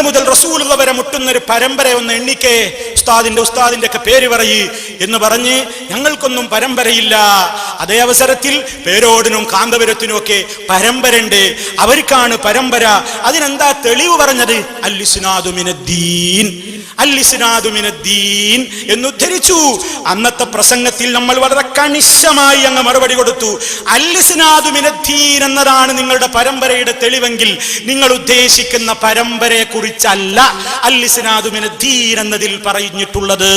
മുതൽ റസൂലുള്ള വരെ മുട്ടുന്ന ഒരു പരമ്പര ഒന്ന് എണ്ണിക്കേ. ഉസ്താദിന്റെ ഉസ്താദിന്റെ ഒക്കെ പേര് പറയ് എന്ന് പറഞ്ഞ് ഞങ്ങൾക്കൊന്നും പരമ്പരയില്ല. അതേ അവസരത്തിൽ പേരോടിനും കാന്തപുരത്തിനും ഒക്കെ പരമ്പരയുണ്ട്. അവർക്കാണ് പരമ്പര. അതിനെന്താ തെളിവ് പറഞ്ഞത്? അല്ലിസ്നാദുമിനദ്ദീൻ എന്ന് ഉദ്ധരിച്ചു. അന്നത്തെ പ്രസംഗത്തിൽ നമ്മൾ വളരെ കണിശമായി അങ്ങ് മറുപടി കൊടുത്തു. അല്ലിസ്നാദുമിനദ്ദീൻ എന്നതാണ് നിങ്ങളുടെ പരമ്പരയുടെ തെളിവെങ്കിൽ നിങ്ങൾ ഉദ്ദേശിക്കുന്ന പരമ്പരയെ കുറിച്ചല്ല അല്ലിസ്നാദുമിനദ്ദീൻ എന്നതിൽ പറഞ്ഞിട്ടുള്ളത്.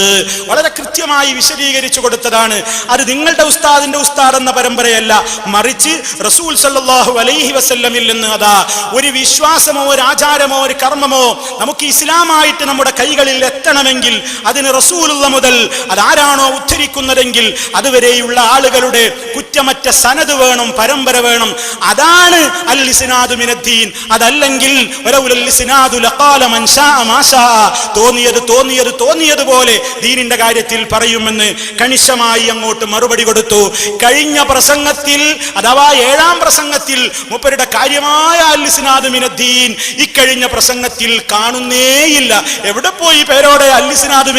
വളരെ കൃത്യമായി വിശദീകരിച്ചു കൊടുത്തതാണ്. അത് നിങ്ങളുടെ ഉസ്താദിന്റെ ഉസ്താദ് എന്ന പരമ്പരയല്ല. മറിച്ച് റസൂൽ സല്ലാഹു അലൈഹി വസല്ലമിൽ നിന്ന് അതാ ഒരു വിശ്വാസമോ ഒരു ആചാരമോ ഒരു കർമ്മമോ നമുക്ക് ഇസ്ലാമായിട്ട് നമ്മുടെ കൈകളിൽ എത്തണമെങ്കിൽ അതിന് റസൂലുള്ള മുതൽ അതാരാണോ ഉദ്ധരിക്കുന്നതെങ്കിൽ അതുവരെയുള്ള ആളുകളുടെ കുറ്റമറ്റ സനത് വേണം പരമ്പര വേണം. അതാണ് അൽ ഇസ്നാദു മിനദ്ദീൻ അതല്ലെങ്കിൽ തോന്നിയത് തോന്നിയത് തോന്നിയതുപോലെ ദീനിന്റെ കാര്യത്തിൽ പറയുമെന്ന് കണിശമായി അങ്ങോട്ട് മറുപടി കൊടുത്തു. കഴിഞ്ഞ പ്രസംഗത്തിൽ അഥവാ ഏഴാം പ്രസംഗത്തിൽ മൂപ്പരുടെ കാര്യമായ അൽ ഇസ്നാദു മിനദ്ദീൻ ഇക്കഴിഞ്ഞ പ്രസംഗത്തിൽ കാണുന്നേയില്ല. എവിടെ പോയി പേരോടെ ഇസ്നാദു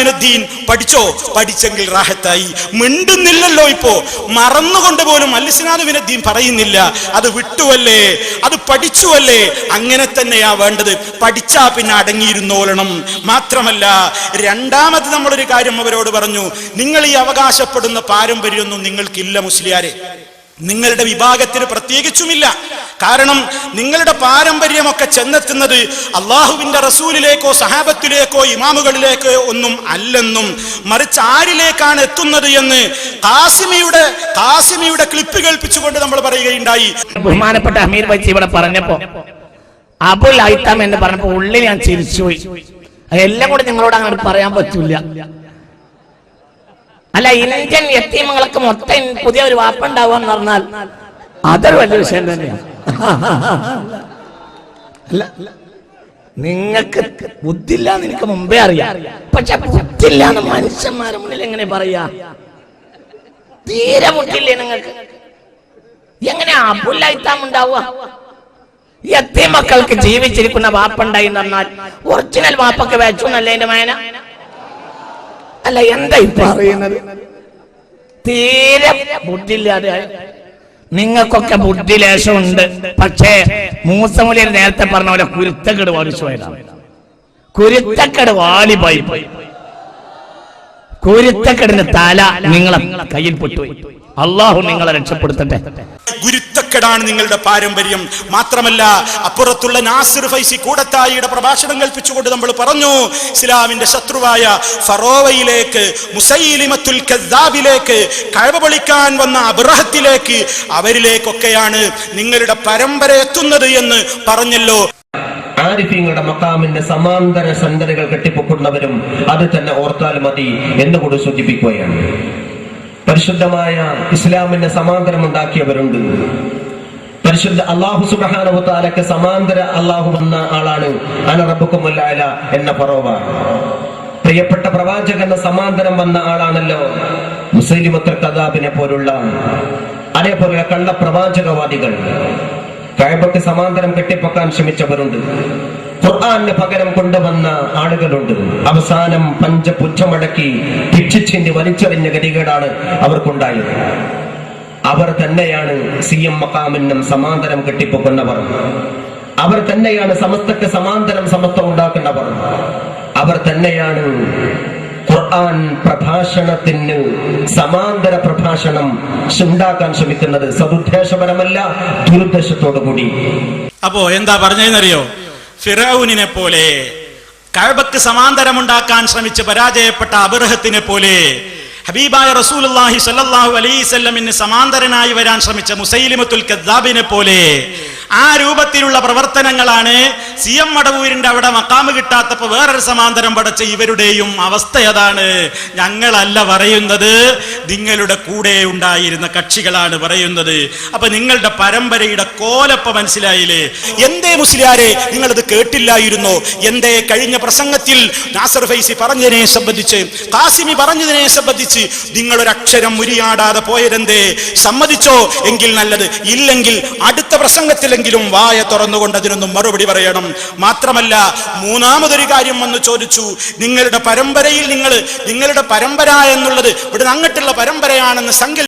പഠിച്ചോ? പഠിച്ചെങ്കിൽ റാഹത്തായി. മിണ്ടുന്നില്ലല്ലോ ഇപ്പോ. മറന്നുകൊണ്ട് പോലും ഇസ്നാദു പറയുന്നില്ല. അത് വിട്ടുവല്ലേ? അത് പഠിച്ചുവല്ലേ? അങ്ങനെ തന്നെയാ വേണ്ടത്. പഠിച്ചാ പിന്നെ അടങ്ങിയിരുന്നോളണം. മാത്രമല്ല രണ്ടാമത് നമ്മളൊരു കാര്യം അവരോട് പറഞ്ഞു നിങ്ങൾ ഈ അവകാശപ്പെടുന്ന പാരമ്പര്യമൊന്നും നിങ്ങൾക്കില്ല മുസ്ലിയാരെ. നിങ്ങളുടെ വിഭാഗത്തിന് പ്രത്യേകിച്ചുമില്ല. കാരണം നിങ്ങളുടെ പാരമ്പര്യമൊക്കെ ചെന്നെത്തുന്നത് അള്ളാഹുവിന്റെ റസൂലിലേക്കോ സഹാബത്തിലേക്കോ ഇമാമുകളിലേക്കോ ഒന്നും അല്ലെന്നും മറിച്ച് ആരിലേക്കാണ് എത്തുന്നത് എന്ന് കാസിമിയുടെ കാസിമിയുടെ ക്ലിപ്പ് കേൾപ്പിച്ചുകൊണ്ട് നമ്മൾ പറയുകയുണ്ടായി. ബഹുമാനപ്പെട്ട അമീർ വൈസ് ഇവിടെ പറഞ്ഞപ്പോ അബുൽ ഐത്തം എന്ന് പറഞ്ഞപ്പോ ഉള്ളിൽ ഞാൻ ചിരിച്ചുപോയി. എല്ലാം കൂടി നിങ്ങളോട് അങ്ങോട്ട് പറയാൻ പറ്റൂല. അല്ല ഇന്ത്യൻ എത്തീമങ്ങൾക്ക് മൊത്തം പുതിയ ഒരു വാപ്പ ഉണ്ടാവുക എന്ന് പറഞ്ഞാൽ അതൊരു വലിയ വിഷയം തന്നെയാണ് അല്ല നിങ്ങൾക്ക് ബുദ്ധില്ല എന്ന് എനിക്ക് മുമ്പേ അറിയാം. പക്ഷെ ബുദ്ധില്ല എന്ന് മനുഷ്യന്മാരുടെ മുന്നിൽ എങ്ങനെ പറയാ? തീരെ ബുദ്ധില്ലേ നിങ്ങൾക്ക്? എങ്ങനെ അബുല്ലായിത്താം ഉണ്ടാവുക? എത്തി മക്കൾക്ക് ജീവിച്ചിരിക്കുന്ന വാപ്പുണ്ടായി എന്ന് പറഞ്ഞാൽ ഒറിജിനൽ വാപ്പൊക്കെ വെച്ചു എന്നല്ലേ എന്റെ മേന? അല്ല എന്താ ഇപ്പൊ പറയുന്നത്? തീരെ ബുദ്ധില്ലാതെ നിങ്ങൾക്കൊക്കെ ബുദ്ധി ലേശമുണ്ട് പക്ഷേ മൂസമുലിയിൽ നേരത്തെ പറഞ്ഞ പോലെ കുരുത്തക്കെട് വാടിച്ചു പോയതാണ് കുരുത്തക്കെട് വാലിബായി പോയി കുരുത്തക്കെടിന്റെ തല നിങ്ങളെ കയ്യിൽ പൊട്ടുപോയി. അള്ളാഹു നിങ്ങളെ രക്ഷപ്പെടുത്തട്ടെ. ഗുരുത്തക്കെടാണ് നിങ്ങളുടെ പാരമ്പര്യം. മാത്രമല്ല അപ്പുറത്തുള്ള നാസിർ ഫൈസി കൂടത്തായിയുടെ പ്രഭാഷണം കൽപ്പിച്ചുകൊണ്ട് നമ്മൾ പറഞ്ഞു ഇസ്ലാമിന്റെ ശത്രുവായ ഫറോവയിലേക്ക് മുസൈലിമത്തുൽ കസാബിലേക്ക് കഴവ പൊളിക്കാൻ വന്ന അബ്രഹത്തിലേക്ക് അവരിലേക്കൊക്കെയാണ് നിങ്ങളുടെ പരമ്പര എത്തുന്നത് എന്ന് പറഞ്ഞല്ലോ. ആരിഫീങ്ങളുടെ മക്കാമിന്റെ സമാന്തര സന്ധനകൾ കെട്ടിപ്പൊക്കുന്നവരും അത് തന്നെ ഓർത്താൽ മതി എന്നുകൂടി സൂചിപ്പിക്കുകയാണ്. പരിശുദ്ധമായ ഇസ്ലാമിന്റെ സമാന്തരം ഉണ്ടാക്കിയവരുണ്ട് പരിശുദ്ധ അള്ളാഹു സുബാനവത്താലക്ക് സമാന്തര അള്ളാഹു വന്ന ആളാണ് അനറബുക്കുമല്ല എന്ന പറവ പ്രിയപ്പെട്ട പ്രവാചകന്റെ സമാന്തരം വന്ന ആളാണല്ലോ മുസൈലിമത്തുൽ കദാബിനെ പോലുള്ള അതേപോലെ കള്ള പ്രവാചകവാദികൾ. കഴബക്ക് സമാന്തരം കെട്ടിപ്പൊക്കാൻ ശ്രമിച്ചവരുണ്ട്. ഖുർആാന് പകരം കൊണ്ടുവന്ന ആളുകളുണ്ട്. അവസാനം പഞ്ചപുച്ഛമടക്കി ഭിക്ഷിച്ചിന്റെ വലിച്ചെറിഞ്ഞ ഗതികേടാണ് അവർക്കുണ്ടായത്. അവർ തന്നെയാണ് സി എം മക്കാമിനും സമാന്തരം കെട്ടിപ്പൊക്കുന്നവർ. അവർ തന്നെയാണ് സമസ്തക്ക് സമാന്തരം സമത്വം ഉണ്ടാക്കുന്നവർ. അവർ തന്നെയാണ് ഖുർആൻ പ്രഭാഷണത്തിന് സമാന്തര പ്രഭാഷണം ഉണ്ടാക്കാൻ ശ്രമിക്കുന്നത്. സതുദ്ദേശപരമല്ല ദുരുദ്ദേശത്തോടു കൂടി അപ്പോ എന്താ പറഞ്ഞതെന്നറിയോ? ഫിറൌനിനെ പോലെ കഴബക്ക് സമാന്തരമുണ്ടാക്കാൻ ശ്രമിച്ച് പരാജയപ്പെട്ട അബർഹത്തിനെ പോലെ ഹബീബായ റസൂലുള്ളാഹി സ്വല്ലല്ലാഹു അലൈഹി വസല്ലമിന് സമാന്തരനായി വരാൻ ശ്രമിച്ച മുസൈലിമത്തുൽ കദ്ദാബിനെ പോലെ ആ രൂപത്തിലുള്ള പ്രവർത്തനങ്ങളാണ് സി എം മടവൂരിന്റെ അവിടെ മക്കാമ് കിട്ടാത്തപ്പോ വേറൊരു സമാന്തരം പടച്ച ഇവരുടെയും അവസ്ഥ അതാണ് ഞങ്ങളല്ല പറയുന്നത്. നിങ്ങളുടെ കൂടെ ഉണ്ടായിരുന്ന കക്ഷികളാണ് പറയുന്നത്. അപ്പൊ നിങ്ങളുടെ പരമ്പരയുടെ കോലപ്പ മനസ്സിലായില്ലേ? എന്തേ മുസ്ലിയാരെ നിങ്ങളത് കേട്ടില്ലായിരുന്നോ. എന്തേ കഴിഞ്ഞ പ്രസംഗത്തിൽ നാസർ ഫൈസി പറഞ്ഞതിനെ സംബന്ധിച്ച് കാസിമി പറഞ്ഞതിനെ സംബന്ധിച്ച് നിങ്ങളൊരക്ഷരം മുരിയാടാതെ പോയതെന്തേ? സമ്മതിച്ചോ? എങ്കിൽ നല്ലത്. ഇല്ലെങ്കിൽ അടുത്ത പ്രസംഗത്തിലെങ്കിലും ഒരിക്കലെങ്കിലും വായ തുറന്നുകൊണ്ട് അതിനൊന്നും മറുപടി പറയണം. മാത്രമല്ല മൂന്നാമതൊരു കാര്യം വന്ന് ചോദിച്ചു. നിങ്ങളുടെ പരമ്പരയിൽ നിങ്ങൾ നിങ്ങളുടെ പരമ്പര എന്നുള്ളത് ഇവിടെ അങ്ങോട്ടുള്ള പരമ്പരയാണെന്ന് സങ്കല്പ